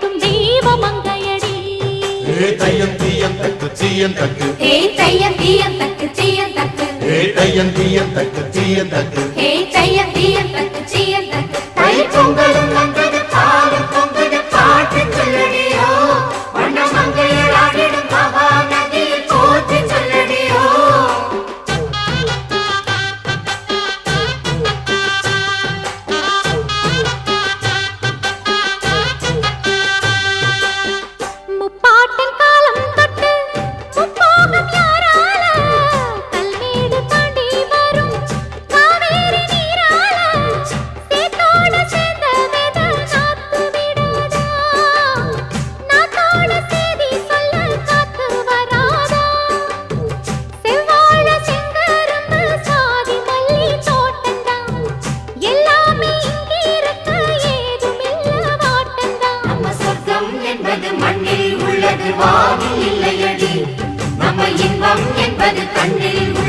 திகழும் தெய்வ மங்கையடி ஏ தையந்தியம் தக்கு சீயன் தக்கு. ஏ தையந்தியம் தக்கு சீயன் தக்கு. ஏ தையந்தியம் தக்கு சீயன் தக்கு. ஏ சாதி இல்லையடி. நம்ம இன்பம் என்பது கண்ணில்